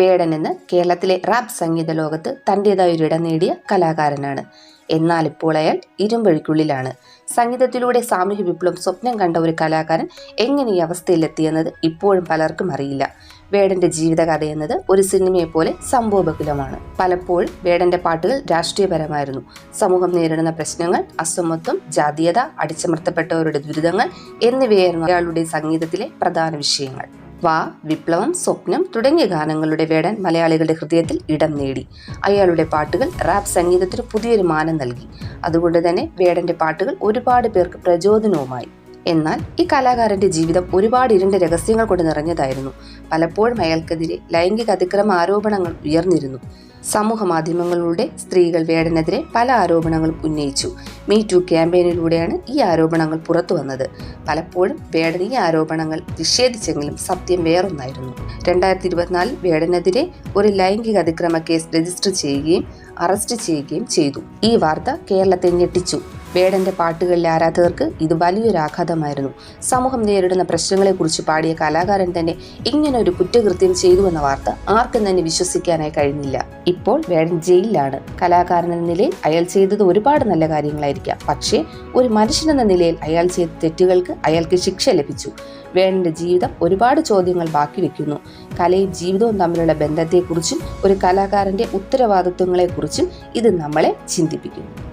വേടൻ എന്ന് കേരളത്തിലെ റാപ്പ് സംഗീത ലോകത്ത് തന്റെതായ ഒരു ഇടം നേടിയ കലാകാരനാണ്. എന്നാൽ ഇപ്പോൾ അയാൾ ഇരുമ്പഴിക്കുള്ളിലാണ്. സംഗീതത്തിലൂടെ സാമൂഹ്യ വിപ്ലവം സ്വപ്നം കണ്ട ഒരു കലാകാരൻ എങ്ങനെ ഈ അവസ്ഥയിലെത്തിയെന്നത് ഇപ്പോഴും പലർക്കും അറിയില്ല. വേടന്റെ ജീവിതകഥ എന്നത് ഒരു സിനിമയെപ്പോലെ സംഭവബഹുലമാണ്. പലപ്പോഴും വേടന്റെ പാട്ടുകൾ രാഷ്ട്രീയപരമായിരുന്നു. സമൂഹം നേരിടുന്ന പ്രശ്നങ്ങൾ അസമത്വം ജാതീയത അടിച്ചമർത്തപ്പെട്ടവരുടെ ദുരിതങ്ങൾ എന്നിവയായിരുന്നു അയാളുടെ സംഗീതത്തിലെ പ്രധാന വിഷയങ്ങൾ. വാ വിപ്ലവം സ്വപ്നം തുടങ്ങിയ ഗാനങ്ങളുടെ വേടൻ മലയാളികളുടെ ഹൃദയത്തിൽ ഇടം നേടി. അയാളുടെ പാട്ടുകൾ റാപ്പ് സംഗീതത്തിന് പുതിയൊരു മാനം നൽകി. അതുകൊണ്ട് തന്നെ വേടന്റെ പാട്ടുകൾ ഒരുപാട് പേർക്ക് പ്രചോദനവുമായി. എന്നാൽ ഈ കലാകാരന്റെ ജീവിതം ഒരുപാട് ഇരുണ്ട രഹസ്യങ്ങൾ കൊണ്ട് നിറഞ്ഞതായിരുന്നു. പലപ്പോഴും അയാൾക്കെതിരെ ലൈംഗിക അതിക്രമ ആരോപണങ്ങൾ ഉയർന്നിരുന്നു. സമൂഹ മാധ്യമങ്ങളിലൂടെ സ്ത്രീകൾ വേടനെതിരെ പല ആരോപണങ്ങളും ഉന്നയിച്ചു. മീ ടു ക്യാമ്പയിനിലൂടെയാണ് ഈ ആരോപണങ്ങൾ പുറത്തു വന്നത്. പലപ്പോഴും വേടൻ ഈ ആരോപണങ്ങൾ നിഷേധിച്ചെങ്കിലും സത്യം വേറൊന്നായിരുന്നു. രണ്ടായിരത്തി ഇരുപത്തിനാലിൽ വേടനെതിരെ ഒരു ലൈംഗിക അതിക്രമ കേസ് രജിസ്റ്റർ ചെയ്യുകയും അറസ്റ്റ് ചെയ്യുകയും ചെയ്തു. ഈ വാർത്ത കേരളത്തെ ഞെട്ടിച്ചു. വേടന്റെ പാട്ടുകളിലെ ആരാധകർക്ക് ഇത് വലിയൊരു ആഘാതമായിരുന്നു. സമൂഹം നേരിടുന്ന പ്രശ്നങ്ങളെക്കുറിച്ച് പാടിയ കലാകാരൻ തന്നെ ഇങ്ങനെ ഒരു കുറ്റകൃത്യം ചെയ്തുവെന്ന വാർത്ത ആർക്കും തന്നെ വിശ്വസിക്കാനായി കഴിഞ്ഞില്ല. ഇപ്പോൾ വേടൻ ജയിലിലാണ്. കലാകാരൻ എന്ന നിലയിൽ അയാൾ ചെയ്തത് ഒരുപാട് നല്ല കാര്യങ്ങളായിരിക്കാം. പക്ഷേ ഒരു മനുഷ്യനെന്ന നിലയിൽ അയാൾ ചെയ്ത തെറ്റുകൾക്ക് അയാൾക്ക് ശിക്ഷ ലഭിച്ചു. വേടന്റെ ജീവിതം ഒരുപാട് ചോദ്യങ്ങൾ ബാക്കി വെക്കുന്നു. കലയും ജീവിതവും തമ്മിലുള്ള ബന്ധത്തെക്കുറിച്ചും ഒരു കലാകാരന്റെ ഉത്തരവാദിത്വങ്ങളെക്കുറിച്ചും ഇത് നമ്മളെ ചിന്തിപ്പിക്കുന്നു.